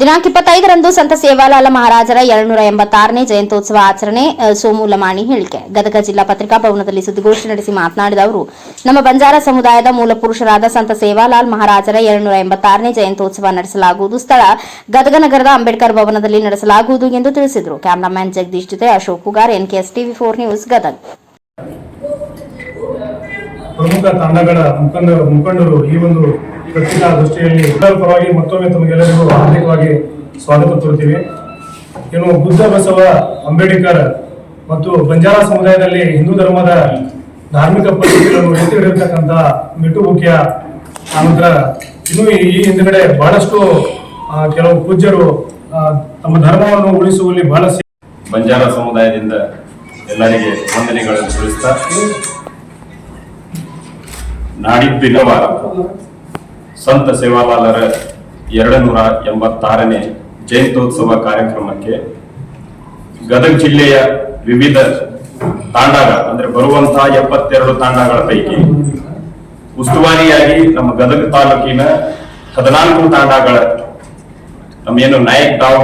ದಿನಾಂಕ ಇಪ್ಪತ್ತೈದರಂದು ಸಂತ ಸೇವಾಲಾಲ ಮಹಾರಾಜರ ಎರಡ್ನೂರ ಎಂಬತ್ತಾರನೇ ಜಯಂತೋತ್ಸವ ಆಚರಣೆ ಸೋಮು ಲಮಾಣಿ ಹೇಳಿಕೆ. ಗದಗ ಜಿಲ್ಲಾ ಪತ್ರಿಕಾ ಭವನದಲ್ಲಿ ಸುದ್ದಿಗೋಷ್ಠಿ ನಡೆಸಿ ಮಾತನಾಡಿದ ಅವರು, ನಮ್ಮ ಬಂಜಾರ ಸಮುದಾಯದ ಮೂಲ ಪುರುಷರಾದ ಸಂತ ಸೇವಾಲಾಲ್ ಮಹಾರಾಜರ ಎರಡ್ನೂರ ಎಂಬತ್ತಾರನೇ ಜಯಂತೋತ್ಸವ ನಡೆಸಲಾಗುವುದು. ಸ್ಥಳ ಗದಗ ನಗರದ ಅಂಬೇಡ್ಕರ್ ಭವನದಲ್ಲಿ ನಡೆಸಲಾಗುವುದು ಎಂದು ತಿಳಿಸಿದರು. ಕ್ಯಾಮರಾಮ್ಯಾನ್ ಜಗದೀಶ್ ಜೊತೆ Ashok Kugar NKS TV four news Gadag. ಪ್ರಮುಖ ತಂಡಗಳ ಮುಖಂಡ ಮುಖಂಡರು ಈ ಒಂದು ಪತ್ರಿಕಾಗೋಷ್ಠಿಯಲ್ಲಿ ಎಲ್ಲರ ಪರವಾಗಿ ಮತ್ತೊಮ್ಮೆ ತಮಗೆಲ್ಲರಿಗೂ ಹಾರ್ದಿಕವಾಗಿ ಸ್ವಾಗತ ತೋರ್ತೀವಿ ಏನು ಬುದ್ಧ ಬಸವ ಅಂಬೇಡ್ಕರ್ ಮತ್ತು ಬಂಜಾರ ಸಮುದಾಯದಲ್ಲಿ ಹಿಂದೂ ಧರ್ಮದ ಧಾರ್ಮಿಕ ಪದ್ಧತಿಗಳನ್ನು ಎತ್ತಿ ಹಿಡಿದಿರ್ತಕ್ಕಂಥ ಮಿಟು ಮುಖ್ಯ ಆನಂತರ ಇನ್ನು ಈ ಹಿಂದ್ಗಡೆ ಬಹಳಷ್ಟು ಕೆಲವು ಪೂಜ್ಯರು ತಮ್ಮ ಧರ್ಮವನ್ನು ಉಳಿಸುವಲ್ಲಿ ಬಹಳ ಬಂಜಾರ ಸಮುದಾಯದಿಂದ ಎಲ್ಲರಿಗೆ ವಂದನೆಗಳನ್ನು ತಿಳಿಸ್ತಾ ನಾಡಿದ್ದಿನವ ಸಂತ ಸೇವಾಲಾಲರ ಎರಡು ನೂರ ಎಂಬತ್ತಾರನೇ ಜಯಂತ್ಯೋತ್ಸವ ಕಾರ್ಯಕ್ರಮಕ್ಕೆ ಗದಗ ಜಿಲ್ಲೆಯ ವಿವಿಧ ತಾಂಡಗಳ ಅಂದ್ರೆ ಬರುವಂತಹ ಎಪ್ಪತ್ತೆರಡು ತಾಂಡಗಳ ಪೈಕಿ ಉಸ್ತುವಾರಿಯಾಗಿ ನಮ್ಮ ಗದಗ ತಾಲೂಕಿನ ಹದಿನಾಲ್ಕು ತಾಂಡಗಳ ನಮ್ಮ ಏನು ನಾಯಕ್ ತಾವು